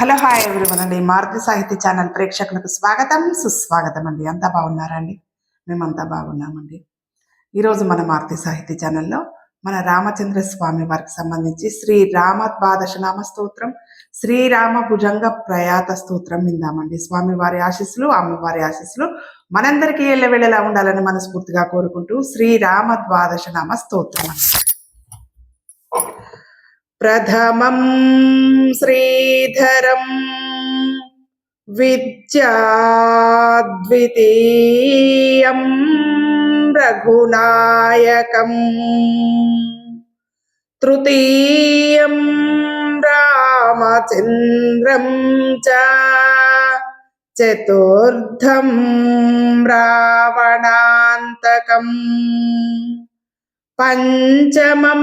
Hello hi everyone అండి. మారుతి సాహిత్య channel ప్రేక్షకులకు స్వాగతం సుస్వాగతం అండి. అంతా బాగున్నారా అండి? మేమంతా బాగున్నామండి. ఈరోజు మన మారుతి సాహిత్య ఛానల్లో మన రామచంద్ర స్వామి వారికి సంబంధించి శ్రీ రామ ద్వాదశనామ స్తోత్రం శ్రీరామ భుజంగ ప్రయాత స్తోత్రం విందామండి. స్వామి వారి ఆశీస్సులు అమ్మవారి ఆశీస్సులు మనందరికీ ఎల్లవేళలా ఉండాలని మనస్ఫూర్తిగా కోరుకుంటూ శ్రీరామ ద్వాదశనామ స్తోత్రం అండి. ప్రథమం శ్రీధరం విద్యాద్వితీయం రఘునాయకం తృతీయం రామచంద్రం చ చతుర్థం రావణాంతకం పంచమం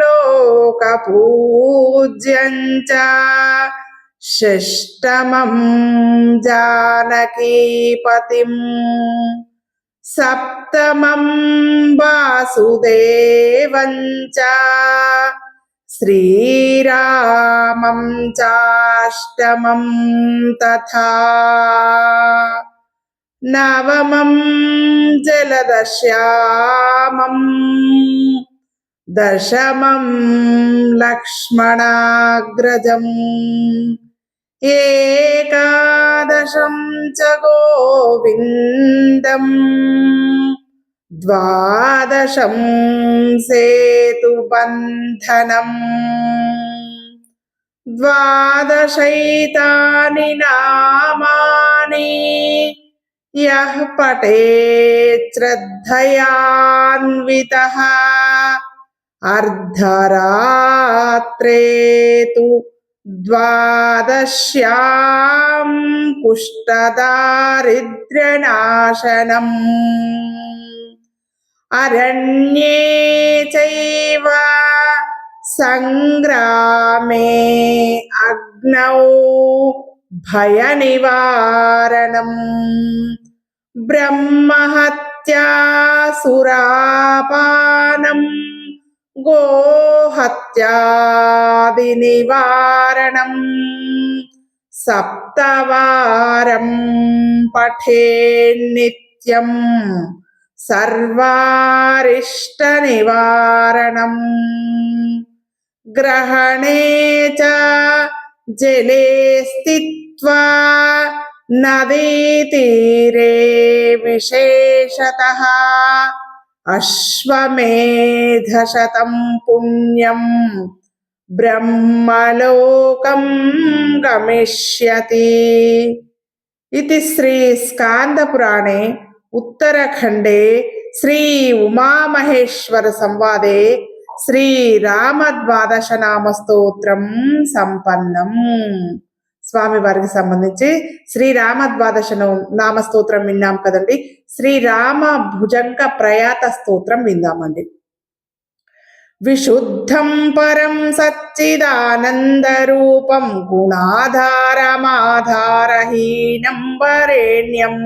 లోకపూజ్యం చ షష్టమం జానకీపతిం సప్తమం వాసుదేవం శ్రీరామం చాష్టమం తథా నవమం జలదశ్యామం దశమం లక్ష్మణాగ్రజం ఏకాదశం చ గోవిందం ద్వాదశం సేతుబంధనం ద్వాదశైతాని నామాని యః పఠేత్ శ్రద్ధయాన్వితः అర్ధరాత్రే తు ద్వాదశ్యాం కుష్టదారిద్ర్యనాశనం అరణ్యే చైవ సంగ్రామే అగ్నౌ భయనివారణం బ్రహ్మహత్యాసురాపానం గోహత్యాదినివారణం సప్తవారం పఠేన్నిత్యం సర్వారిష్టనివారణం. గ్రహణే చ జలే స్థిత్వా నదీతీరే విశేషతः. అశ్వమేధశతం పుణ్యం. బ్రహ్మలోకం గమిష్యతి. ఇది శ్రీ స్కాందపురాణే ఉత్తరఖండే శ్రీ ఉమామహేశ్వర సంవాదే స్వామి వారికి సంబంధించి శ్రీరామ ద్వాదశను నామ స్తోత్రం విన్నాం కదండి. శ్రీరామ భుజంగ ప్రయాత స్తోత్రం విందామండి. విశుద్ధం పరం సచ్చిదానందరూపం గుణాధారమాధారహీనం వరేణ్యం.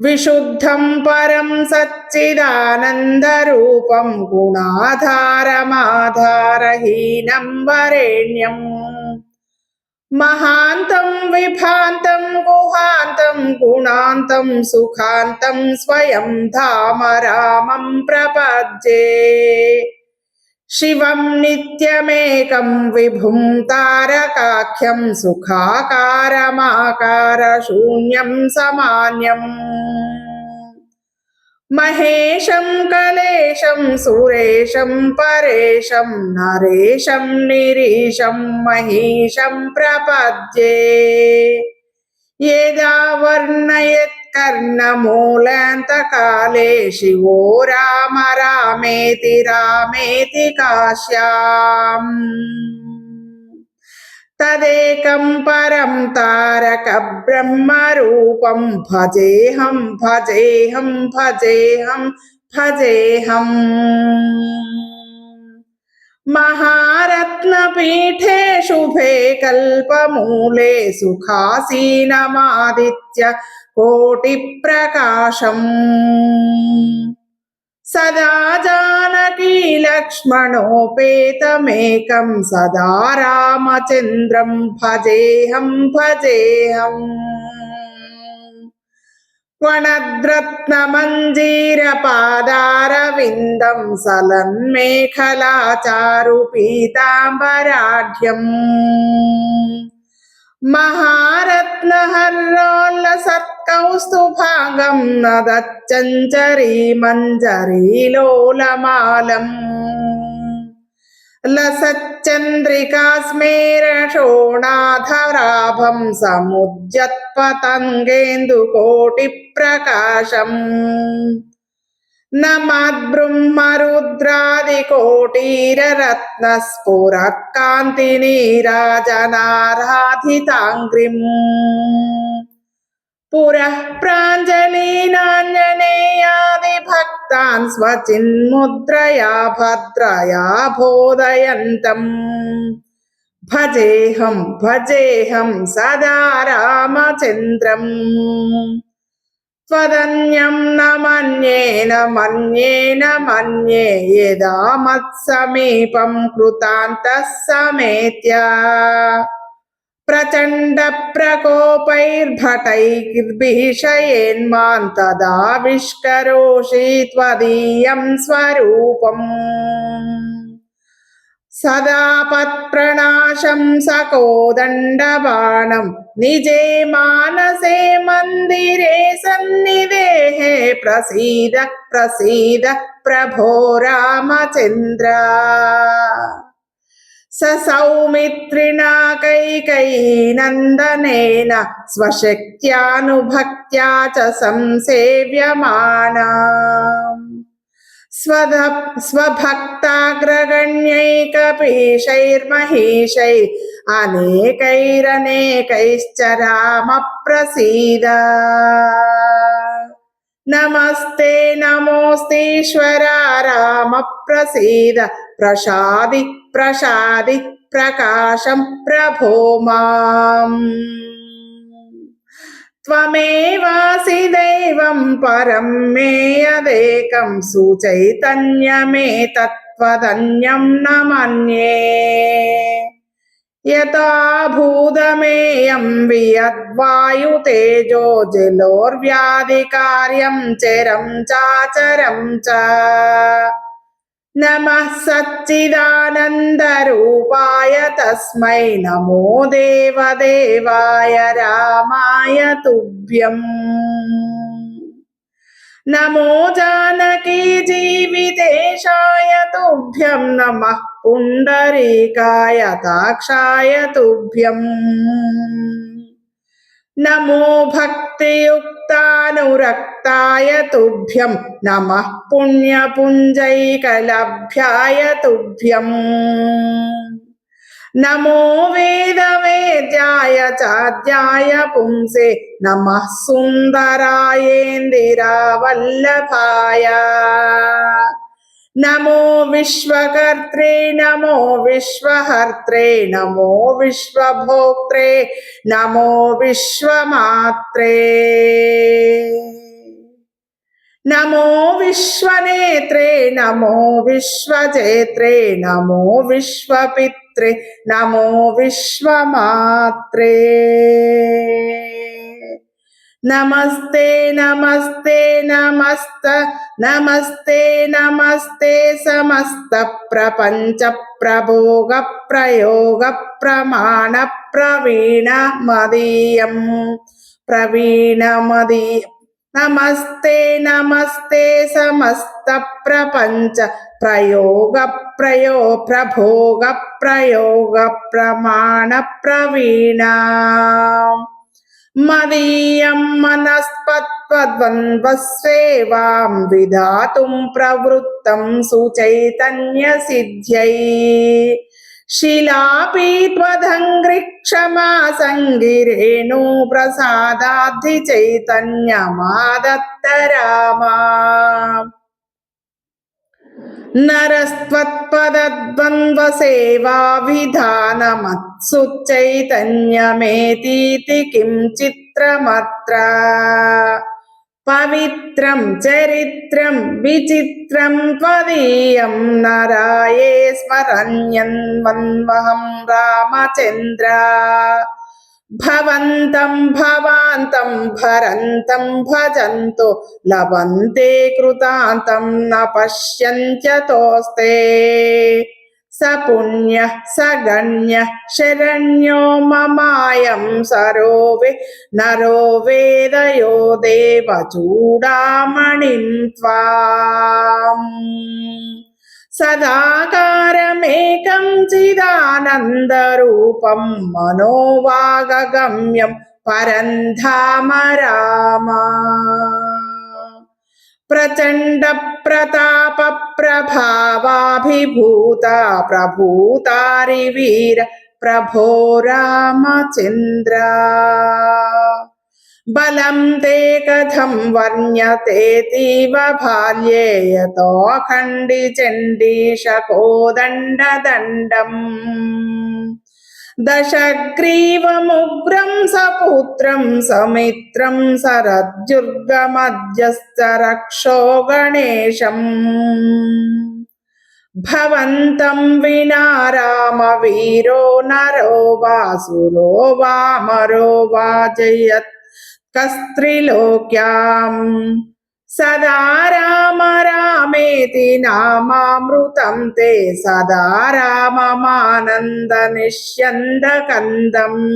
വിശുദ്ധം പരം സച്ചിദാനന്ദരൂപം ഗുണാധാരമാധാരഹീനം വരേണ്യം. മഹാന്തം വിഭാന്തം ഗുഹാന്തം ഗുണാന്തം സുഖാന്തം സ്വയം ധാമ രാമം శివం నిత్యమేకం విభుం తారకాఖ్యం సుఖాకారమాకార శూన్యం సమాన్యం మహేశం కలేశం సురేశం పరేశం నరేశం నిరీశం మహీశం ప్రపద్యే యదా कर्णमूलान्तकाले शिवो राम, रामेति रामेति काश्याम्। तदेकं परं तारकब्रह्मरूपं भजेऽहं भजेऽहं भजेऽहं, भजेऽहम्। महारत्नपीठे शुभे कल्पमूले सुखासीनमादित्य कोटिप्रकाशम् सदा जानकी लक्ष्मणोपेतमेकं सदा रामचन्द्रं भजेऽहं भजेऽहम् वणद्रत्नमञ्जीरपादारविन्दं सलन्मेखलाचारुपीताम्बराढ्यम् മഹാരത്നഹരോല്ലസത്കൗസ്തുഭാഗം നദച്ചഞ്ചരീ മഞ്ജരീലോലമാലം ലസച്ചന്ദ്രികാസ്മേരഷോണാധരാഭം സമുദ്യത്പതങ്കേന്ദുകോട്ടിപ്രകാശം നമാദ്ബ്രഹ്മരുദ്രാദികോട്ടീരരത്നസ്ഫുരത്കാന്തിനീരാജനാരാധിതാംഗ്രിം പുരഃ പ്രാഞ്ജലീനാഞ്ജനേയാദിഭക്താൻ സ്വചിന്മുദ്രയാ ഭദ്രയാ ബോധയന്തം ഭജേഹം ഭജേഹം സദാ രാമചന്ദ്രം त्वदन्यं न मन्ये न मन्ये न मन्ये यदा मत्समीपं कृतान्तः समेत्य प्रचण्डप्रकोपैर्भटैर्भीषयेन्मान् तदाविष्करोषि त्वदीयं स्वरूपम् सदा पत्प्रणाशं सकोदण्डबाणं निजे मानसे मन्दिरे सन्निधेः प्रसीद प्रसीद प्रभो रामचन्द्र स सौमित्रिणा कैकयीनन्दनेन स्वशक्त्यानुभक्त्या च संसेव्यमाना। स्वध स्वभक्ताग्रगण्यैकपीशैर्महिषै अनेकैरनेकैश्च रामप्रसीद नमस्ते नमोऽस्तीश्वरा रामप्रसीद प्रसादि प्रसादि प्रकाशं प्रभो माम् त्वमेवासि दैवं परं मे यदेकं सुचैतन्यमेतत्त्वदन्यं न मन्ये। यथा भूतमेयं वियद्वायुतेजो जलोर्व्याधिकार्यं चरं चाचरं च। नमः सच्चिदानन्दरूपाय तस्मै नमो देवदेवाय रामाय तुभ्यम् नमो जानकी जीवितेशाय तुभ्यं नमः पुण्डरीकाय ताक्षाय तुभ्यम् नमो भक्तियुक्तानुरक्ताय ോക്താനുരക്തായ തുഭ്യം നമ പുണ്യപുഞ്ജൈകലഭ്യായ തുഭ്യം. നമോ വേദവേദ്യായ ചാദ്യായ പുംസേ നമ സുന്ദരായേന്ദിരാവല്ലഭായ നമോ വിശ്വകർത്രേ നമോ വിശ്വഹർത്രേ നമോ വിശ്വഭോക്ത്രേ നമോ വിശ്വമാത്രേ. നമോ വിശ്വനേത്രേ നമോ വിശ്വജേത്രേ നമോ വിശ്വപിത്രേ നമോ വിശ്വമാത്രേ. നമസ്തേ നമസ്തേ നമസ്ത നമസ്തേ നമസ്തേ സമസ്ത പ്രപഞ്ച പ്രഭോഗ പ്രയോഗ പ്രമാണ പ്രവീണ മതീയം പ്രവീണ മതീ നമസ്തേ നമസ്തേ സമസ്ത പ്രപഞ്ച പ്രയോഗ പ്രയോ പ്രഭോഗ പ്രയോഗ പ്രമാണ പ്രവീണ മദീയം മനസ്പത്വദ്വന്ദ്വസ്വേവാം വിധാതും പ്രവൃത്തം സുചൈതന്യസിദ്ധ്യൈ. ശിലാപീത്വധംഘ്രിക്ഷമാ സങ്കിരേണു പ്രസാദാധി ചൈതന്യമാദത്ത രാമ നരസ്ത്വത്പദ द्वन्द्वसेवाभिधानमत्सुचैतन्यमेतीति किं चित्रमत्र? पवित्रं चरित्रं विचित्रं त्वदीयं नराये स्मरण्यन्वन्वहं रामचन्द्र। भवन्तं भवान्तं भरन्तं भजन्तु लभन्ते कृतान्तं न पश्यन्त्यतोस्ते। स पुण्यः स गण्यः शरण्यो ममायं सरोवे नरो वेदयो देवचूडामणिं त्वाम् सदाकारमेकं चिदानन्दरूपं मनोवागगम्यं परन्धाम रामा प्रचण्डप्रतापप्रभावाभिभूता प्रभूतारिवीर प्रभो रामचन्द्र बलं ते कथं वर्ण्यतेतीव भाल्ये यतोऽखण्डिचण्डीशकोदण्डदण्डम् దశగ్రీవముగ్రం సపుత్రం సమిత్రం సరజ్జుర్గమధ్యశ్చ రక్షో గణేశం. భవంతం వినా రామ వీరో నరో వాసులో వామరో వాజయత్ కస్త్రిలోక్యాం. సదా రామ రామేతి నామామృతం తే సదా రామమానంద నిష్యంద కందం.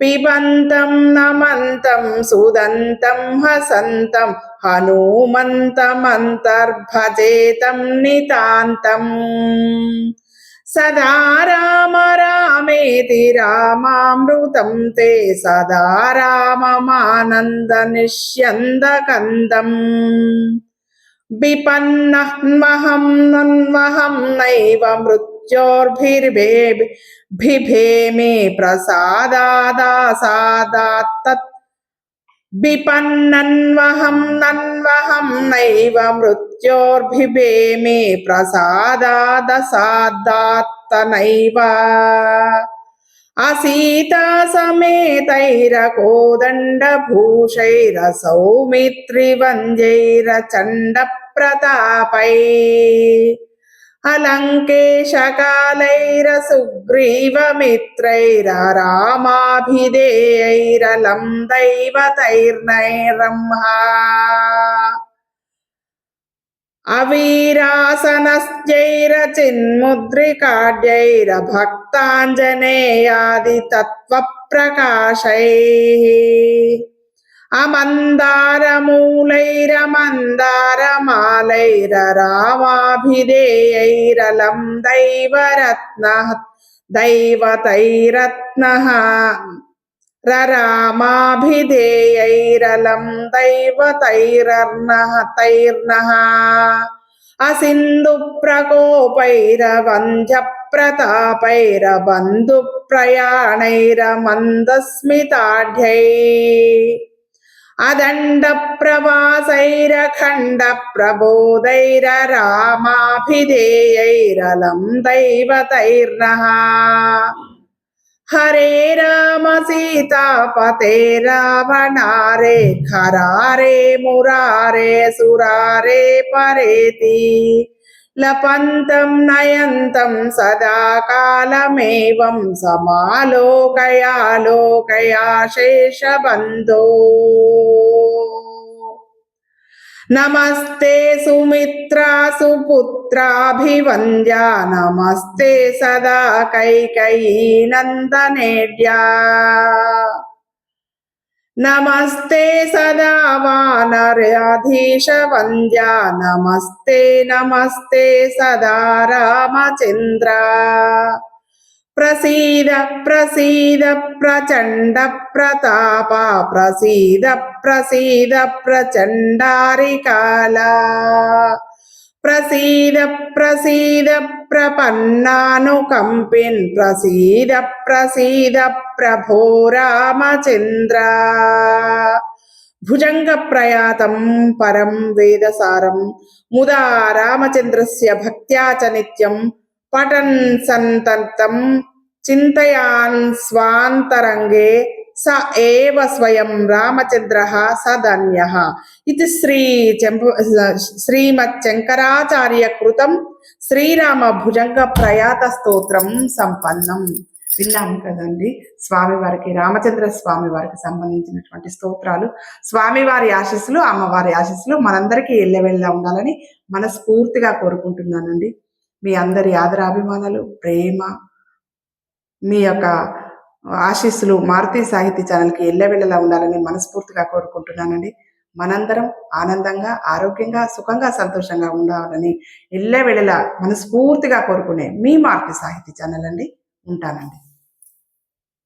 పిబంతం నమంతం సుదంతం హసంతం హనుమంతమంతర్భజేతం నితాంతం. సదా రామ రామేతి రామామృతం తే సదా రామమానంద నిష్యంద కందం. విపన్నమహం నన్వహం నైవ మృత్యోర్భిర్భేమి బిభేమే ప్రసాదాదాసాదాత్తత్ విపన్నన్వహం నన్వహం నైవ మృత్యోర్భిభేమి ప్రసాదాదసాదాత్తనైవ అసీతా సమేతైరకోదండభూషైర సౌమిత్రివంజైరచండ ప్రతాపై అలంకేశకాలైర సుగ్రీవమిత్రైర రామాభిధేయైరలం దైవతైర్నైరమ్హా అవీరాసనశ్చైరచిన్ముద్రికాడ్యైర భక్తాంజనేయాది రరామాభిధేయైరలం దైవతైరర్ణః తైర్నః అసింధు ప్రకోపైరవంధ్య ప్రతాపైర బంధు ప్రయాణైర మందస్మితాఢ్యై అదండ ప్రవాసైరఖండ ప్రబోధైర రామాభిధేయైరలం దైవతైర్నః హరే రామ సీతాపతే రావణారే ఖరారే మురారే సురారే పరేతి. లపంతం నయంతం సదా కాలమేవం సమాలోకయా లోకయా శేషబంధో నమస్తే നമസ്തേ സുമിത്രാ സുപുത്രാഭിവന്ദ്യ നമസ്തേ സദാ കൈകൈനന്ദനേഡ്യ. നമസ്തേ സദാ വാനരാധീശ വന്ദ്യ നമസ്തേ നമസ്തേ സദാ രാമചന്ദ്ര. ప్రసీద ప్రసీద ప్రచండ ప్రతాప ప్రసీద ప్రసీద ప్రచండారికాల ప్రసీద ప్రసీద ప్రపన్నానుకంపిన్ ప్రసీద ప్రసీద ప్రభో రామచంద్ర భుజంగ ప్రయాతం పరం వేదసారం ముదా రామచంద్రస్య భక్త్యా చ నిత్యం పఠన్ సంతంతం చింతయాన్ స్వాంతరంగే స ఏవ స్వయం రామచంద్ర సధన్య ఇది శ్రీ చంప శ్రీమత్ శంకరాచార్య కృతం శ్రీరామ భుజంగ ప్రయాత స్తోత్రం సంపన్నం. విన్నాము కదండి? స్వామివారికి రామచంద్ర స్వామి వారికి సంబంధించినటువంటి స్తోత్రాలు. స్వామివారి ఆశీస్సులు అమ్మవారి ఆశీస్సులు మనందరికీ ఎల్లవెళ్ళ ఉండాలని మనస్ఫూర్తిగా కోరుకుంటున్నానండి. మీ అందరి ఆదరాభిమానాలు ప్రేమ మీ యొక్క ఆశీస్సులు మారుతి సాహిత్య ఛానల్కి ఎల్లవెళ్ళలా ఉండాలని మనస్ఫూర్తిగా కోరుకుంటున్నానండి. మనందరం ఆనందంగా ఆరోగ్యంగా సుఖంగా సంతోషంగా ఉండాలని ఎల్లవెళ్ళలా మనస్ఫూర్తిగా కోరుకునే మీ మారుతి సాహిత్య ఛానల్ అండి. ఉంటానండి.